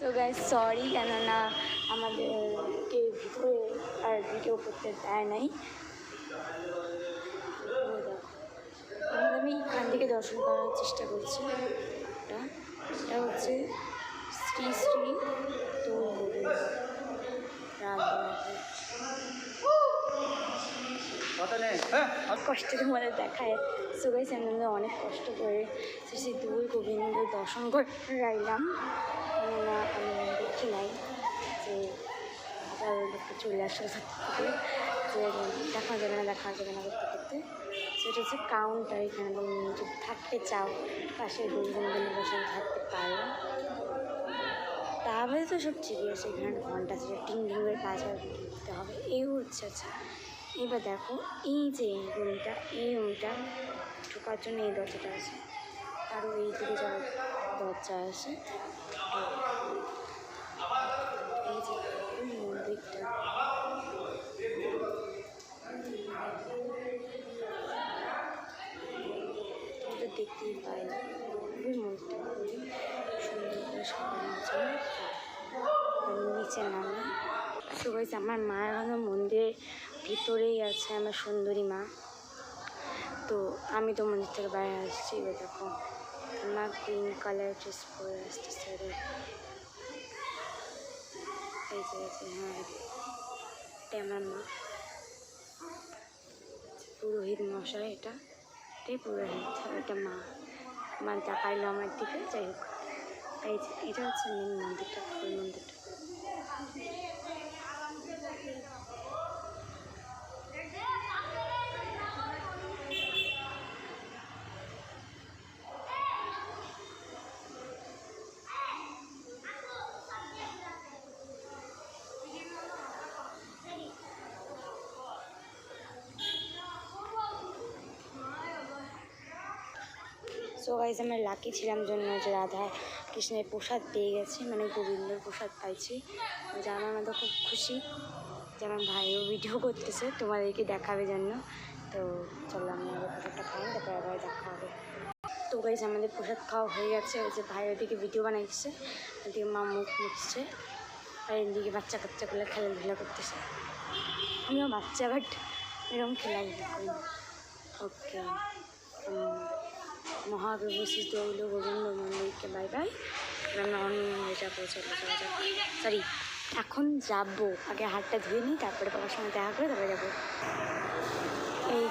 তো গাই সরি কেননা আমাদেরকে ভিতরে আর ভিডিও করতে দেয় নাই। আমি এখান থেকে দর্শন করার চেষ্টা করছি এটা এটা হচ্ছে শ্রী শ্রী দোল গোবিন্দ রাজবাড়ি কষ্ট তোমাদের দেখায়। সো গাইস আমরা অনেক কষ্ট করে শ্রী দোল গোবিন্দ দর্শন করে রাইলাম। আমি দেখি নাই যে আবার চলে আসে কোথা থেকে। যে দেখা যাবে না, দেখা যাবে না করতে করতে। সেটা হচ্ছে কাউন্টার এখানে। যদি থাকতে চাও, পাশে গোলগোল বসে থাকতে পারো। তারপরে তো সব আছে এখানে ঘণ্টা সেটা টিং টিং করে কাজ দিতে হবে, এই হচ্ছে আচ্ছা। এবার দেখো, এই যে এই রুমটা এই রুমটা ঢোকার জন্য এই দরজাটা আছে। আরও এই দিকে যাওয়ার দরজা আছে, এই যে মন্দিরটা। দেখতেই পাই না। সবাই আমার মা এখনও মন্দিরের ভিতরেই আছে, আমার সুন্দরী মা। তো আমি তো মন্দির থেকে বাইরে আসছি, এবার দেখো। আমার গ্রিন কালার ড্রেস পরে আসতেছে রে এই যে হ্যাঁ এটা আমার মা। পুরোহিত মশাই এটা। এটাই পুরোহিত, এটা মা। মা তাকাইলো আমার দিকে, যাই হোক। এই যে, এটা হচ্ছে মেন মন্দিরটা ওই মন্দিরটা। সো গাইজ আমরা লাকি ছিলাম জন্য যে রাধা কৃষ্ণের প্রসাদ পেয়ে গেছি মানে গোবিন্দর প্রসাদ পাইছি। যে আমার মতো খুব খুশি যে আমার ভাইও ভিডিও করতেছে, তোমাদেরকে দেখাবে জন্য। তো চলো আমি আবার প্রসাদটা খাই, তারপর আবার দেখা হবে। তো গাইজ আমাদের প্রসাদ খাওয়া হয়ে গেছে, ওই যে ভাই ওদিকে ভিডিও বানাইছে, ওদিকে মা মুখ মুছছে, আর এদিকে বাচ্চা কাচ্চাগুলো খেলাধুলা করতেছে। আমিও বাচ্চা বাট এরকম খেলাধুলা করি ওকে মহাবিভূষিত হইল গোবিন্দ মন্দিরকে বাই। বাই আমরা অন্য এটা পৌঁছালো সরি এখন যাব। আগে হাতটা ধুয়ে নিই, তারপরে বাবার সঙ্গে দেখা করে তারপরে যাব। এই